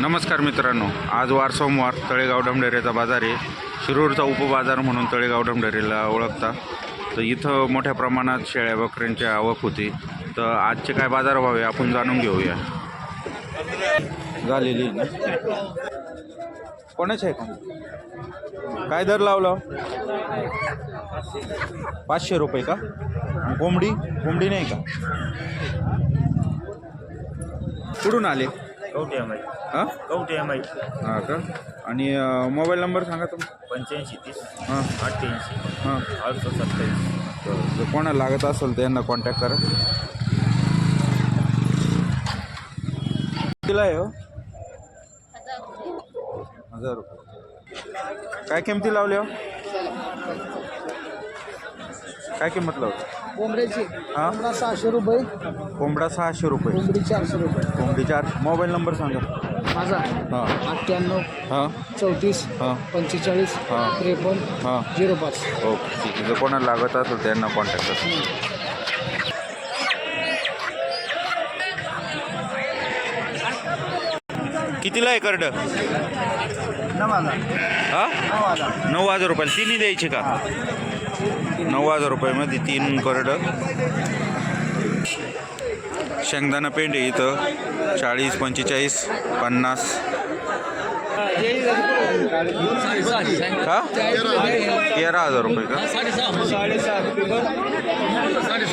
नमस्कार मित्रांनो आज वार सोमवार तळेगाव डमडेरेचा बाजार आहे. शिरूरचा उपबाजार म्हणून तळेगाव डमडेरेला ओळखता. तर इथं मोठ्या प्रमाणात शेळ्या बकऱ्यांची आवक होती. तर आजचे काय बाजारभाव आहे आपण जाणून घेऊया. झालेली ना? कोणाच आहे का काय दर लावला? पाचशे रुपये का? कोंबडी? कोंबडी नाही का? कुठून आले? कवटे एम आय हां? कवटे एम आय हां का? आणि मोबाईल नंबर सांगा तुमचा पंच्याऐंशी तीस हां. अठ्ठ्याऐंशी हां. आठशे सत्तावीस. तर जर कोणाला लागत असेल तर यांना कॉन्टॅक्ट करा. कितीला आहे हो? हजार रुपये. काय किमती लावल्या हो? काय किंमत लावली? कोंबड्याची. हां? कोंबडा सहाशे रुपये. कोंबडा सहाशे रुपये. कोंबडी चारशे रुपये. कोंबडी चार मोबाईल नंबर सांगा. माझा. हां. अठ्ठ्याण्णव हां. चौतीस हां. पंचेचाळीस हां. त्रेपन्न हां. झिरो पाच. ओके. ठीक आहे. जर कोणाला लागत असेल त्यांना कॉन्टॅक्ट करा. कितीला आहे करड? हा? नऊ हजार रुपयाला. तिन्ही द्यायचे का? नऊ हजार रुपयामध्ये तीन करड. शेंगदाणा पेंड इथं. चाळीस पंचेचाळीस पन्नास. का तेरा हजार रुपये का?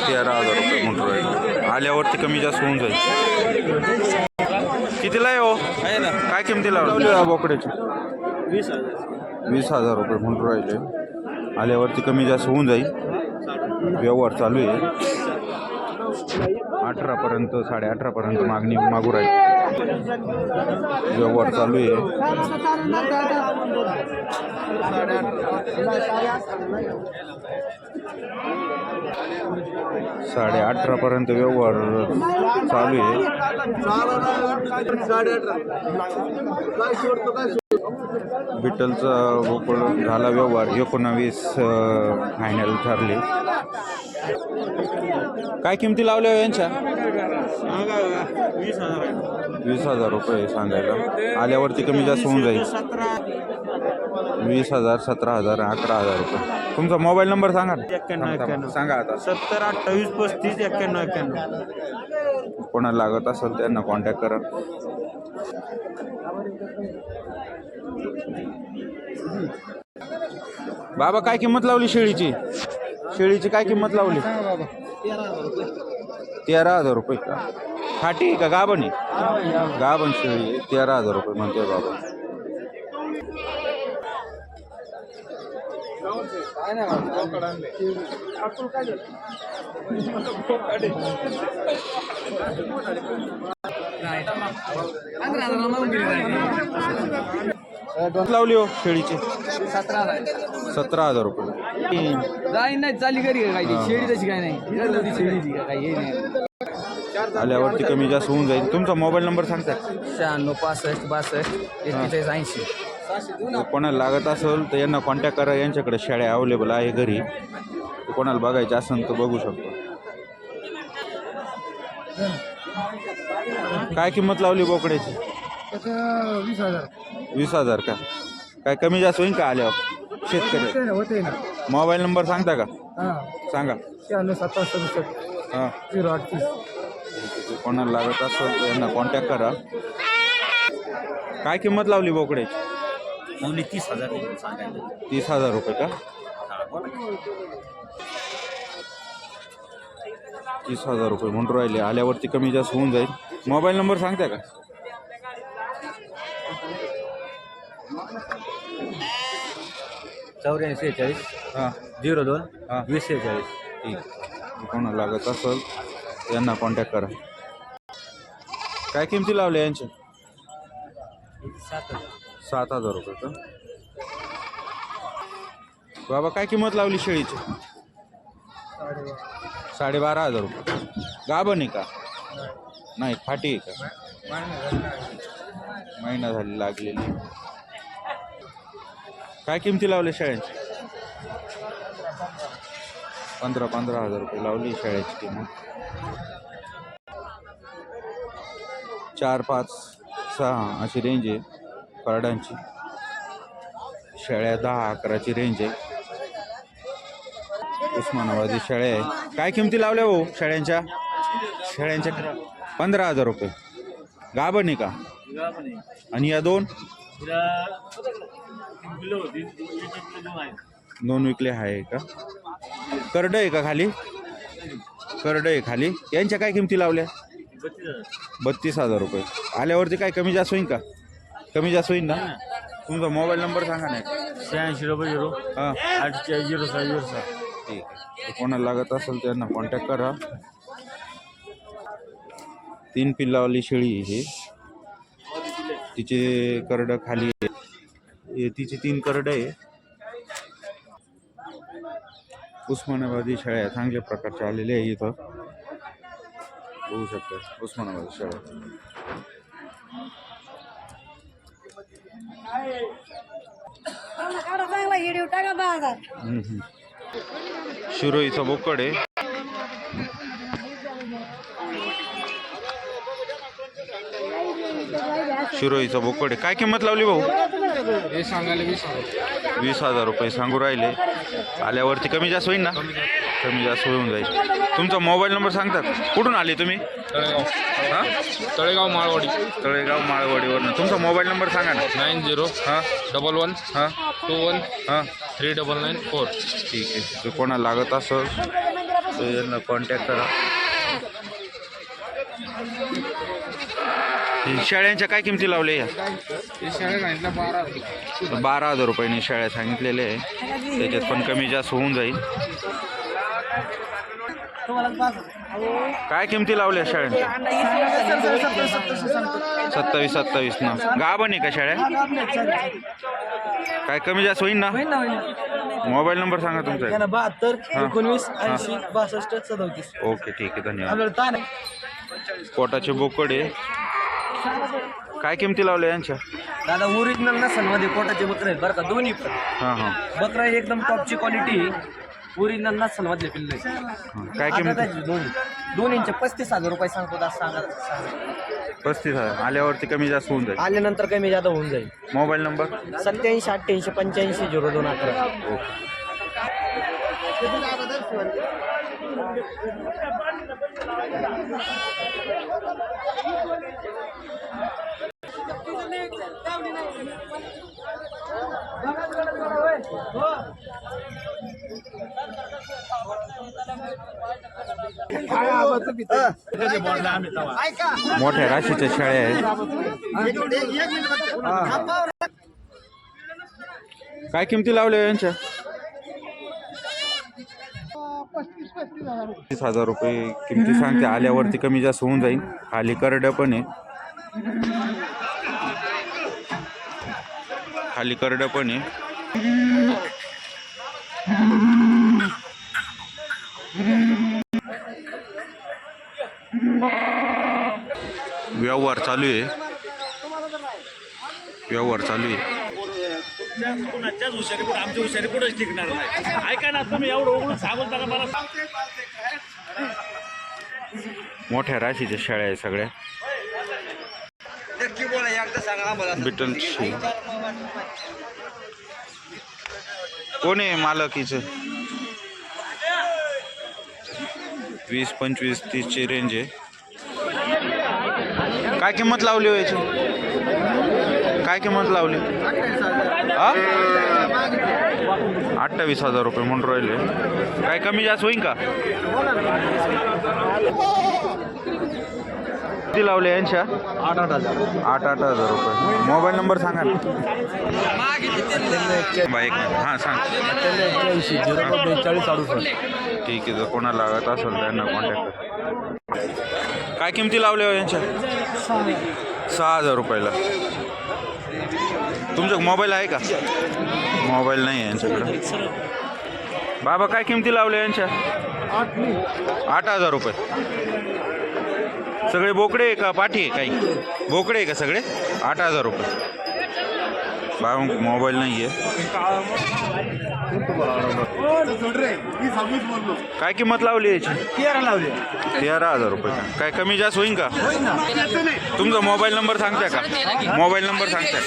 तेरा हजार रुपये म्हणून राहील आल्यावरती कमी जास्त होऊन जाईल. कितीला आहे हो? काय किमतीला लावली बोकड्याची. वीस हजार. वीस हजार रुपये म्हणून राहिले. आल्यावरती कमी जास्त होऊन जाईल. व्यवहार चालू आहे. अठरापर्यंत साडे अठरापर्यंत मागणी मागू राहील. व्यवहार चालू आहे. साडे अठरापर्यंत व्यवहार चालू आहे. बिटलचा गोकुळ झाला व्यवहार एकोणावीस फायनल ठरले. काय किमती लावल्या हो यांच्या? वीस हजार रुपये सांगायला. आल्यावरती कमी जास्त होऊन जाईल. वीस हजार सतरा हजार अकरा हजार रुपये. तुमचा मोबाईल नंबर सांगा ना. सांगा आता. सत्तर अठ्ठावीस पस्तीस एक्क्याण्णव एक्क्याण्णव. कोणाला लागत असेल त्यांना कॉन्टॅक्ट करा. बाबा काय किंमत लावली शेळीची? शेळीची काय किंमत लावली? तेरा हजार रुपये का? खाटी का? गाभण आहे? गाभण शेळी तेरा हजार रुपये म्हणते बाबा. किंमत लावली हो शेळीची. सतरा हजार रुपये. जाईन नाही चाली घरी काय. शेळी तशी काय नाही. शेळीची का काही हे नाही. आल्यावरती कमी जास्त होऊन जाईल. तुमचा मोबाईल नंबर सांगता. शहाण्णव पासष्ट बासष्ट एक्केचाळीस ऐंशी. कोणाला लागत असेल तर यांना कॉन्टॅक्ट करा. यांच्याकडे शेळ्या अवेलेबल आहे घरी. कोणाला बघायचे असेल तर बघू शकतो. काय किंमत लावली बोकड्याची? वीस हजार. वीस हजार का? काय कमी जास्त होईल का आल्यावर? शेतकरी. होते ना. मोबाईल नंबर सांगता का? हां. सांगा. शहाण्णव सत्तावन्न सदुसष्ट. हां. झिरो अडतीस कोणाला लागत असेल तर यांना कॉन्टॅक्ट करा. काय किंमत लावली बोकड्याची? लावली तीस हजार सांगायला तीस हजार रुपये का? तीस हजार रुपये म्हणून राहिले. आल्यावरती कमी जास्त होऊन जाईल. मोबाईल नंबर सांगता का? चौऱ्याऐंशी सेहेचाळीस हां. झिरो दोन हां. वीस सेहेचाळीस ठीक. कोणाला लागत असेल यांना कॉन्टॅक्ट करा. काय किमती लावल्या यांच्या? सात सात हजार रुपये का? बाबा काय किंमत लावली शेळीची? साडेबारा हजार रुपये. गाभण आहे का? नाही फाटी आहे का? महिना झाली लागलेली. काय किमती लावल्या शाळेची? पंधरा पंधरा हजार रुपये लावली शाळेची किंमत. चार पाच सहा अशी रेंज आहे कार्डांची शेळ्या दहा अकराची रेंज आहे. उस्मानाबादी शेळ्या आहे. काय किमती लावल्या हो शेळ्यांच्या शेळ्यांच्या पंधरा हजार रुपये. गाभण आहे का? आणि या दोन? दोन विकले आहे का? करड आहे का खाली? करड आहे खाली. यांच्या काय किमती लावल्या? बत्तीस हजार रुपये. आल्यावरती काय कमी जास्त होईल का? कमी जास्त होईल ना? तुमचा मोबाईल नंबर सांगा ना शहाऐंशी रुपये झिरो. हां. अठ्ठेचाळीस झिरो सहा झिरो सहा. ठीक आहे. कोणाला लागत असेल त्यांना कॉन्टॅक्ट करा. तीन पिल्लावाली शेळी आहे ही. तिचे करडं खाली आहे. तिचे तीन करडं आहे. उस्मानाबादी शेळ्या चांगल्या प्रकारच्या आलेल्या आहे इथं. बघू शकता उस्मानाबादी हम्म. शिरोईचा बोकड आहे. शिरोईचा बोकड काय किंमत लावली भाऊ? हे सांगायला वीस हजार. वीस हजार रुपये सांगू राहिले. आल्यावरती कमी जास्त होईल ना? कमी जास्त. होऊन जाईल. तुमचा मोबाईल नंबर सांगतात कुठून आले तुम्ही? तळेगाव. हां? तळेगाव माळवाडी. तळेगाव माळवाडीवरनं. तुमचा मोबाईल नंबर सांगा ना. Nine zero. हां? Double one. हां? Two one. हां? Three double nine four. ठीक आहे. जर कोणाला लागत तर यांना कॉन्टॅक्ट करा. शेळ्यांच्या काय किमती लावल्या या? बारा हजार. रुपयांनी शेळ्या सांगितलेले आहे. त्याच्यात पण कमी जास्त होऊन जाईल. काय किमती लावल्या शेळ्यांच्या सत्तावीस सत्तावीस ना. गाभण आहे का शेळ्या? काय कमी जास्त होईल ना? मोबाईल नंबर सांगा तुमचा. बहात्तर. एकोणवीस. ऐंशी बासष्ट सदोतीस. ओके ठीक आहे. धन्यवाद. पोटाचे बोकडे काय किमती लावल्या यांच्या? दादा ओरिजिनल नसेल मध्ये पोटाचे बकरे आहेत बरं का दोन्ही पण. हां हां. बकरा एकदम टॉपची क्वालिटी ओरिजिनल नसेल मधले पिल्ले. काय किमती? दोन्ही. दोन्हीचे पस्तीस हजार रुपये सांगतो दादा सांगा. पस्तीस हजार. आल्यावरती कमी जास्त होऊन जाईल. आल्यानंतर कमी जादा होऊन जाईल. Mobile number? सत्याऐंशी अठ्ठ्याऐंशी पंच्याऐंशी झिरो दोन अकरा. ओके. मोठ्या राशीच्या शाळे आहेत. काय किमती लावल्या यांच्या? तीस हजार रुपये किमती सांगते. आल्यावरती कमी जास्त होऊन जाईल. खाली करड्या पण आहे खाली करडं पण आहे. व्यवहार चालू आहे. व्यवहार चालू आहे. कुणाच्याच हुशारी पुढे आमच्या हुशारी पुढेच टिकणार नाही. ऐका ना तुम्ही एवढं उघडून सांगून टाका मला. मोठ्या राशीच्या शेळ्या आहे सगळ्या. बिटलची कोण आहे मालकीच? वीस पंचवीस तीसची रेंज आहे. काय किंमत लावली हो याची? काय किंमत लावली? हा? अठ्ठावीस हजार रुपये म्हणून राहिले. काय कमी जास्त होईल का? किती लावले यांच्या? आठ आठ हजार. आठ आठ हजार रुपये. मोबाईल नंबर सांगा ना. बा, एक मिनिट. हां सांग. एक्क्याऐंशी झिरो बेचाळीस अडुसष्ट. ठीक आहे जर कोणाला लागत असेल त्यांना कॉन्टॅक्ट करा. काय किमती लावल्या हो यांच्या? सहा हजार रुपयाला. तुमचा मोबाईल आहे का? मोबाईल नाही आहे यांच्याकडं. बाबा काय किमती लावल्या यांच्या? आठ हजार रुपये. सगळे बोकडे आहे का पाठी आहे काही? बोकडे आहे का सगळे? आठ हजार रुपये. बाबा मोबाईल नाही आहे काय किंमत लावली याची? तेरा लावली तेरा हजार रुपये का? काय कमी जास्त होईन का? तुमचा मोबाईल नंबर सांगता का? मोबाईल नंबर सांगता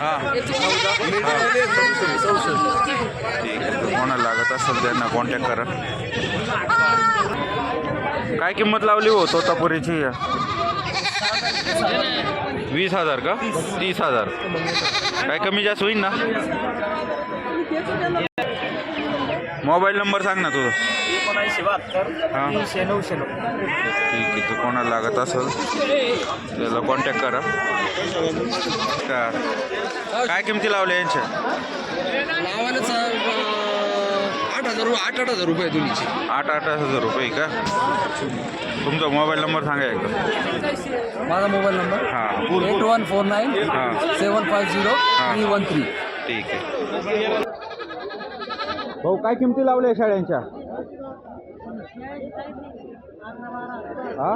हां. ठीक आहे. कोणाला लागत असेल त्यांना कॉन्टॅक्ट करा. काय किंमत लावली हो तोतापुरीची? वीस हजार का? तीस हजार. काय कमी जास्त होईन ना? मोबाईल नंबर सांग ना तुझा. हां. ठीक आहे तू कोणाला लागत असेल त्याला कॉन्टॅक्ट करा. का काय किमती लावल्या यांच्या? हजार रु- आठ आठ हजार रुपये दोन्हीचे. आठ आठ हजार रुपये का? तुमचा मोबाईल नंबर सांगा एकदा. माझा मोबाईल नंबर हां एट वन फोर नाईन हां. Seven five zero three one three. ठीक आहे. भाऊ काय किमती लावल्या शाळ्यांच्या? हा?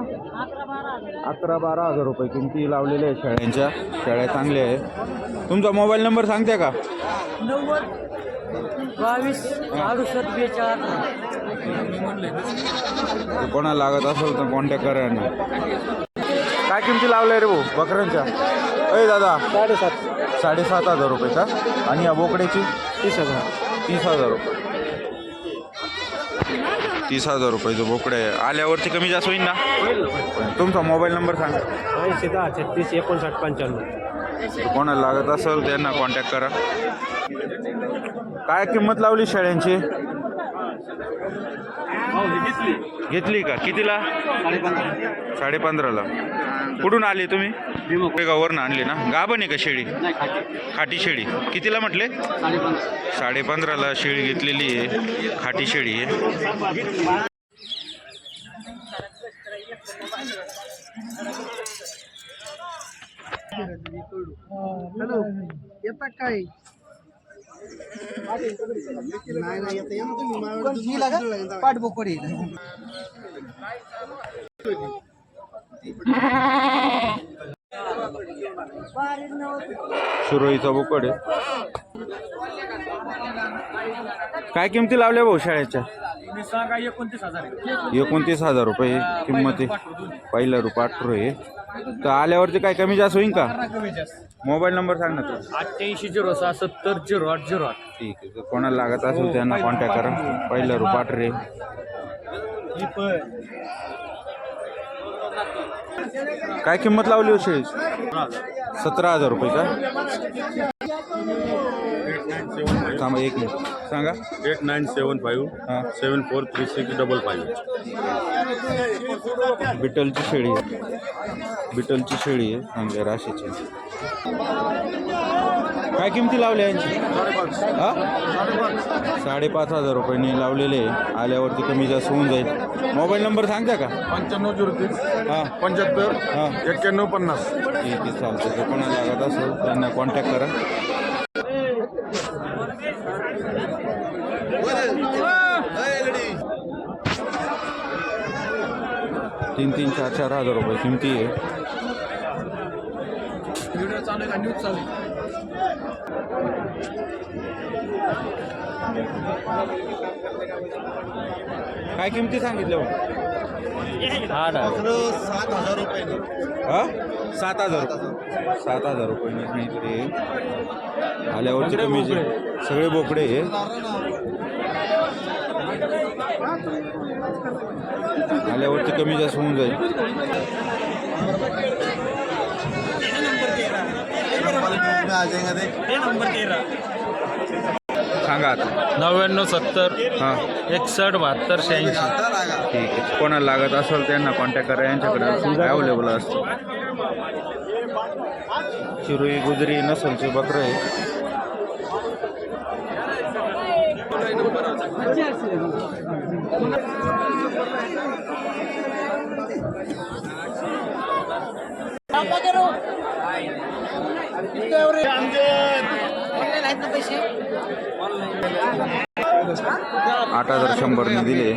अकरा बारा हजार रुपये किमती लावलेल्या आहे शाळ्यांच्या शाळ्या चांगल्या आहे तुमचा मोबाईल नंबर सांगते का? बावीस अडुसष्ट बेचाळीस. कोणाला लागत असेल तर कॉन्टॅक्ट करा काय किमती लावल्या रे भाऊ? बकऱ्यांच्या? अय दादा. साडेसात. साडेसात हजार रुपये का? आणि या बोकड्याची? तीस हजार. तीस हजार रुपये. तीस हजार रुपयाचं बोकडे आहे. आल्यावरती कमी जास्त होईल ना? तुमचा मोबाईल नंबर सांगा. ऐंशी दहा छत्तीस एकोणसाठ पंच्याण्णव. कोणाला लागत असेल त्यांना कॉन्टॅक्ट करा. काय किंमत लावली शेळ्यांची? घेतली का? कितीला? साडे पंधराला कुठून आले तुम्ही? गावावरनं आणली ना? गाभण आहे का शेळी? खाटी शेळी. कितीला म्हटले? साडे पंधराला शेळी घेतलेली आहे. खाटी शेळी आहे. हॅलो. येतात काय? पाठबोकडी सुरळीचा बोकड आहे. काय किमती लावल्या भाऊ शाळेच्या? एकोणतीस हजार एकोणतीस हजार रुपये किंमत. आहे पहिला रुपये आठ रुपये तर आल्यावरती काय कमी जास्त होईल का? मोबाईल नंबर सांग ना तू. अठ्ठ्याऐंशी झिरो सहा सत्तर झिरो आठ झिरो आठ. ठीक आहे. तर कोणाला लागत असेल त्यांना कॉन्टॅक्ट करा. पहिला आठ रे काय किंमत लावली हो शेळीची सतरा हजार रुपये का? थांबा एक मिनिट. सांगा. एट नाईन सेवन फाईव्ह हां. Seven four three six double five. बिटलची शेळी आहे. बिटलची शेळी आहे चांगल्या राशीची. काय किमती लावल्या यांची? हा? साडेपाच हजार रुपयांनी लावलेले. आल्यावरती कमी जास्त होऊन जाईल. मोबाईल नंबर सांगता का? पंच्याण्णव झिरो तीस हां. पंच्याहत्तर हां. एक्क्याण्णव पन्नास. ठीक आहे चालतं तर कोणाला लागत असेल त्यांना कॉन्टॅक्ट करा. तीन तीन चार चार हजार रुपये किमती आहे. व्हिडिओ चालू आहे का? न्यूज चालू आहे. काय किमती सांगितल्या? सात हजार रुपये हा? सात हजार रुपये. सात हजार रुपये नाही तरी आल्यावरची कमी जे- सगळे बोकडे आहे आल्यावरती कमी जास्त होऊन जाईल. सांगा आता. नव्याण्णव सत्तर हां. एकसष्ट बहात्तर शहाऐंशी. ठीक आहे. कोणाला लागत असेल त्यांना कॉन्टॅक्ट करा. यांच्याकडे अवेलेबल असतं? चिरुई गुजरी नसलचे बकरं. आहे आठ हजार शंभरने दिले.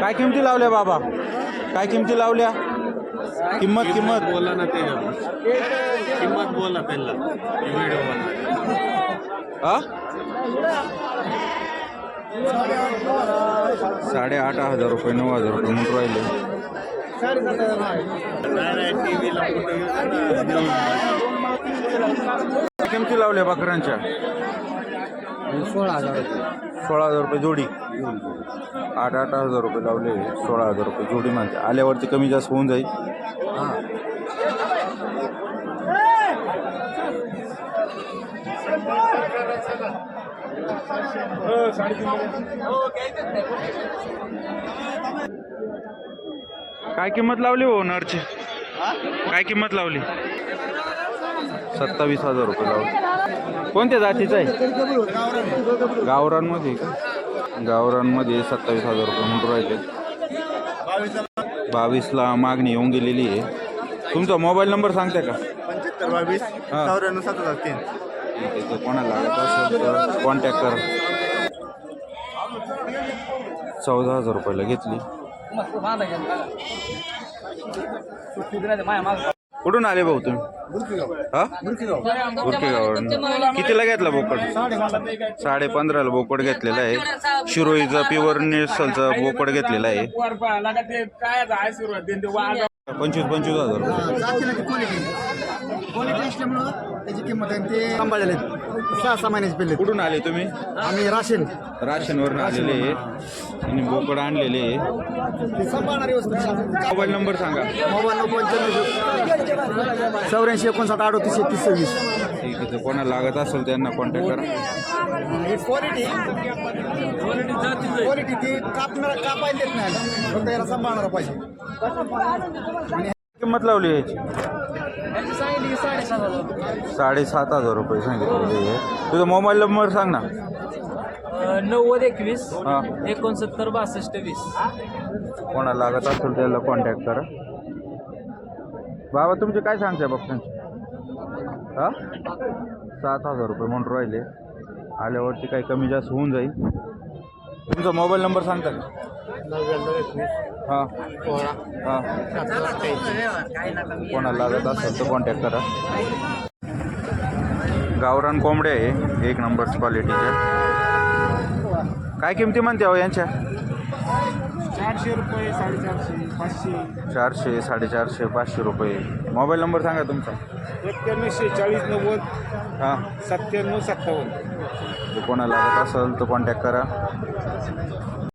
काय किमती लावल्या बाबा? काय किमती लावल्या? किंमत किंमत. बोला ना ते. किंमत बोला त्यांना. व्हिडिओ हा? साडेआठ हजार रुपये नऊ हजार रुपये म्हणून राहिले. किमती लावल्या बकऱ्यांच्या? सोळा हजार सोळा हजार रुपये जोडी. आठ आठ हजार रुपये लावले सोळा हजार रुपये जोडी म्हणते. आल्यावरती कमी जास्त होऊन जाईल. हां काय किंमत लावली हो नरची? काय किंमत लावली? सत्तावीस हजार रुपये लावली. कोणत्या जातीचं आहे? गावरांमध्ये का गावरांमध्ये सत्तावीस हजार रुपये म्हणून राहिले. बावीसला मागणी येऊन गेलेली आहे. तुमचा मोबाईल नंबर सांगता का? पंच्याहत्तर बावीस. चौऱ्याण्णव सात हजार तीन. म्हणजे ठीक जर कोणाला लागत असेल तर कॉन्टॅक्ट करा. चौदा हजार रुपयाला घेतली. कुठून आले भाऊ तुम्ही? हा? कितीला घेतला बोकड? साडे पंधराला बोकड घेतलेला आहे. शिरोईचा प्युअर निसलचा बोकड घेतलेला आहे. पंचवीस पंचवीस हजार रुपये. क्वालिटी क्वालिटी असल्यामुळं त्याची किंमत आहे ते सांभाळलेले आहेत. सहा सहा महिन्याचे पिल्ले. कुठून आले तुम्ही? आम्ही राशन. राशनवरून आलेले आहे आणि बोकड आणलेले आहे सांभाळणारी वस्तू मोबाईल नंबर सांगा. मोबाईल नऊ पंच्याण्णव चौऱ्याऐंशी एकोणसाठ अडोतीस एकतीस सव्वीस. ठीक आहे जर कोणाला लागत असेल त्यांना कॉन्टॅक्ट करा. क्वालिटी क्वालिटी ती कापणार कापायला देत नाही. फक्त याला सांभाळणार पाहिजे. किंमत लावली याची. साडेसात हजार रुपये सांगितलेली आहे तुझा मोबाईल नंबर सांग ना. नव्वद एकवीस एकोणसत्तर बासष्ट वीस. कोणाला लागत असेल त्याला कॉन्टॅक्ट करा. बाबा तुमचे काय सांगताय बघतांचे हां? सात हजार रुपये म्हणून राहिले. आल्यावरती काही कमी जास्त होऊन जाईल. तुमचा मोबाईल नंबर सांगता का? हां. हां. कोणाला लागत असेल तर कॉन्टॅक्ट करा. गावरान कोंबड्या आहे. एक नंबर क्वालिटीच्या काय किमती म्हणते हो यांच्या? चारशे रुपये साडेचारशे पाचशे. चारशे साडेचारशे पाचशे रुपये. मोबाईल नंबर सांगा तुमचा. एक्क्याण्णवशे चाळीस नव्वद हां. सत्त्याण्णव सत्तावन्न. कोणाला लागत असेल तर कॉन्टॅक्ट करा.